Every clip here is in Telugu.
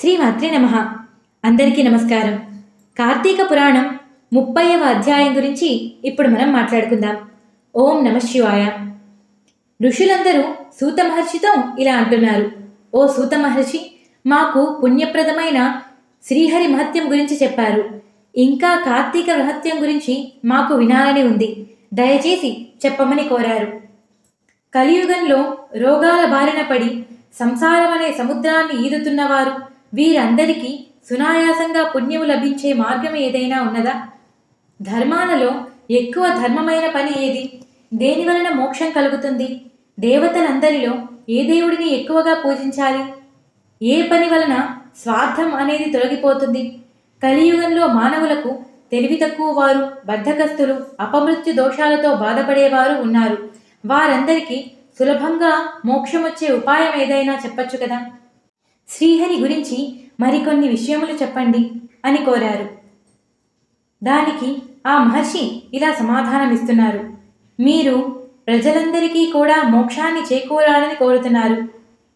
శ్రీ మాత్రి నమ. అందరికీ నమస్కారం. కార్తీక పురాణం ముప్పైవ అధ్యాయం గురించి ఇప్పుడు మనం మాట్లాడుకుందాం. ఓం నమ శివాయ. ఋషులందరూ సూత మహర్షితో ఇలా అంటున్నారు. ఓ సూత మహర్షి మాకు పుణ్యప్రదమైన శ్రీహరి మహత్యం గురించి చెప్పారు. ఇంకా కార్తీక మహత్యం గురించి మాకు వినాలని ఉంది. దయచేసి చెప్పమని కోరారు. కలియుగంలో రోగాల బారిన పడి సంసారం అనే సముద్రాన్ని ఈదుతున్నవారు వీరందరికీ సునాయాసంగా పుణ్యము లభించే మార్గం ఏదైనా ఉన్నదా? ధర్మాలలో ఎక్కువ ధర్మమైన పని ఏది? దేని వలన మోక్షం కలుగుతుంది? దేవతలందరిలో ఏ దేవుడిని ఎక్కువగా పూజించాలి? ఏ పని వలన స్వార్థం అనేది తొలగిపోతుంది? కలియుగంలో మానవులకు తెలివి తక్కువ వారు బద్ధకస్తులు అపమృత్యు దోషాలతో బాధపడేవారు ఉన్నారు. వారందరికీ సులభంగా మోక్షమొచ్చే ఉపాయం ఏదైనా చెప్పొచ్చు కదా? శ్రీహరి గురించి మరికొన్ని విషయములు చెప్పండి అని కోరారు. దానికి ఆ మహర్షి ఇలా సమాధానమిస్తున్నారు. మీరు ప్రజలందరికీ కూడా మోక్షాన్ని చేకూరాలని కోరుతున్నారు.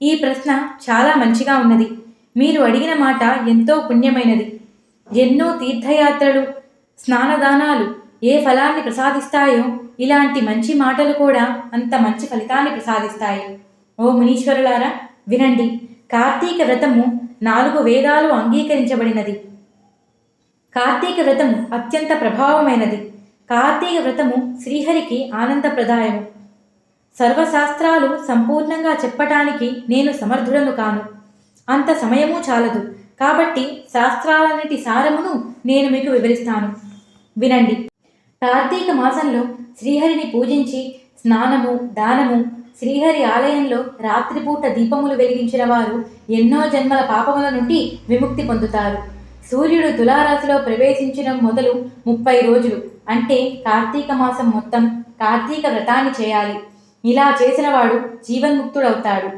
ఈ ప్రశ్న చాలా మంచిగా ఉన్నది. మీరు అడిగిన మాట ఎంతో పుణ్యమైనది. ఎన్నో తీర్థయాత్రలు స్నానదానాలు ఏ ఫలాన్ని ప్రసాదిస్తాయో ఇలాంటి మంచి మాటలు కూడా అంత మంచి ఫలితాన్ని ప్రసాదిస్తాయి. ఓ మునీశ్వరులారా వినండి. కార్తీక వ్రతము నాలుగు వేదాలు అంగీకరించబడినది. కార్తీక వ్రతము అత్యంత ప్రభావమైనది. కార్తీక వ్రతము శ్రీహరికి ఆనందప్రదాయము. సర్వశాస్త్రాలు సంపూర్ణంగా చెప్పటానికి నేను సమర్థుడను కాను. అంత సమయము చాలదు. కాబట్టి శాస్త్రాలన్నిటి సారమును నేను మీకు వివరిస్తాను. వినండి. కార్తీక మాసంలో శ్రీహరిని పూజించి స్నానము దానము శ్రీహరి ఆలయంలో రాత్రిపూట దీపములు వెలిగించిన వారు ఎన్నో జన్మల పాపముల నుండి విముక్తి పొందుతారు. సూర్యుడు తులారాశిలో ప్రవేశించడం మొదలు ముప్పై రోజులు. అంటే కార్తీక మాసం మొత్తం కార్తీక వ్రతాన్ని చేయాలి. ఇలా చేసినవాడు జీవన్ముక్తుడవుతాడు.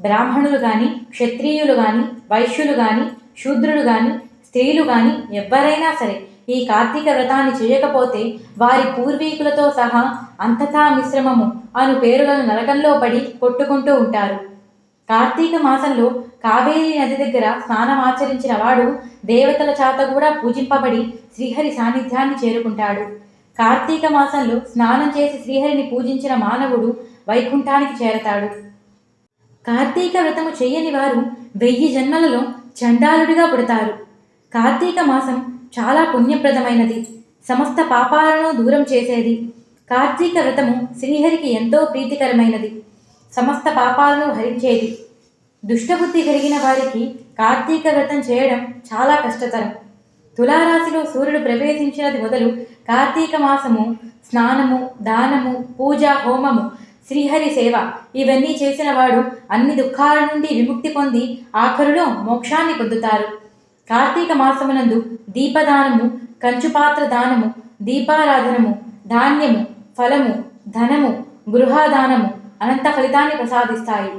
బ్రాహ్మణులు గాని క్షత్రియులు గాని వైశ్యులు గాని శూద్రులు గాని స్త్రీలు గాని ఎవ్వరైనా సరే ఈ కార్తీక వ్రతాన్ని చేయకపోతే వారి పూర్వీకులతో సహా అంతటా మిశ్రమము అను పేరులను నరకంలో పడి కొట్టుకుంటూ ఉంటారు. కార్తీక మాసంలో కావేరీ నది దగ్గర స్నానమాచరించిన వాడు దేవతల చేత కూడా పూజింపబడి శ్రీహరి సాన్నిధ్యాన్ని చేరుకుంటాడు. కార్తీక మాసంలో స్నానం చేసి శ్రీహరిని పూజించిన మానవుడు వైకుంఠానికి చేరతాడు. కార్తీక వ్రతము చెయ్యని వారు వెయ్యి జన్మలలో చండాలుడిగా పుడతారు. కార్తీక మాసం చాలా పుణ్యప్రదమైనది. సమస్త పాపాలను దూరం చేసేది. కార్తీక వ్రతము శ్రీహరికి ఎంతో ప్రీతికరమైనది. సమస్త పాపాలను హరించేది. దుష్టబుద్ధి కలిగిన వారికి కార్తీక వ్రతం చేయడం చాలా కష్టతరం. తులారాశిలో సూర్యుడు ప్రవేశించినది మొదలు కార్తీక మాసము స్నానము దానము పూజ హోమము శ్రీహరి సేవ ఇవన్నీ చేసిన వాడు అన్ని దుఃఖాల నుండి విముక్తి పొంది ఆఖరులో మోక్షాన్ని పొందుతారు. కార్తీక మాసమునందు దీపదానము కంచుపాత్ర దానము దీపారాధనము ధాన్యము ఫలము ధనము గృహదానము అనంత ఫలితాన్ని ప్రసాదిస్తాయి.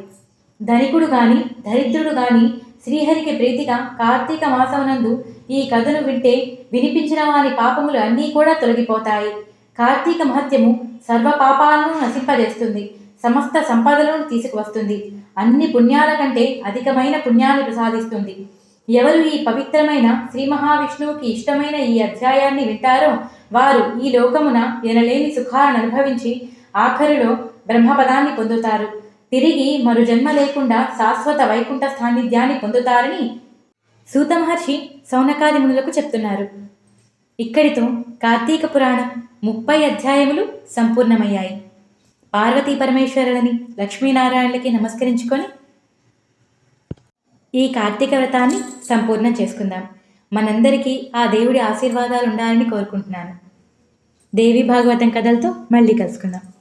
ధనికుడు గాని దరిద్రుడు గాని శ్రీహరికి ప్రీతిగా కార్తీక మాసమునందు ఈ కథను వింటే వినిపించిన వారి పాపములు అన్నీ కూడా తొలగిపోతాయి. కార్తీక మహత్యము సర్వ పాపాలను నశింపజేస్తుంది. సమస్త సంపదలను తీసుకువస్తుంది. అన్ని పుణ్యాల కంటే అధికమైన పుణ్యాన్ని ప్రసాదిస్తుంది. ఎవరు ఈ పవిత్రమైన శ్రీ మహావిష్ణువుకి ఇష్టమైన ఈ అధ్యాయాన్ని వింటారో వారు ఈ లోకమున ఎనలేని సుఖాలను అనుభవించి ఆఖరిలో బ్రహ్మపదాన్ని పొందుతారు. తిరిగి మరు జన్మ లేకుండా శాశ్వత వైకుంఠ సాన్నిధ్యాన్ని పొందుతారని సూత మహర్షి సౌనకాది మునులకు చెప్తున్నారు. ఇక్కడితో కార్తీక పురాణం ముప్పై అధ్యాయములు సంపూర్ణమయ్యాయి. పార్వతీ పరమేశ్వరులని లక్ష్మీనారాయణలకి నమస్కరించుకొని ఈ కార్తీక వ్రతాన్ని సంపూర్ణం చేసుకుందాం. మనందరికీ ఆ దేవుడి ఆశీర్వాదాలు ఉండాలని కోరుకుంటున్నాను. దేవి భాగవతం కథలతో మళ్ళీ కలుసుకుందాం.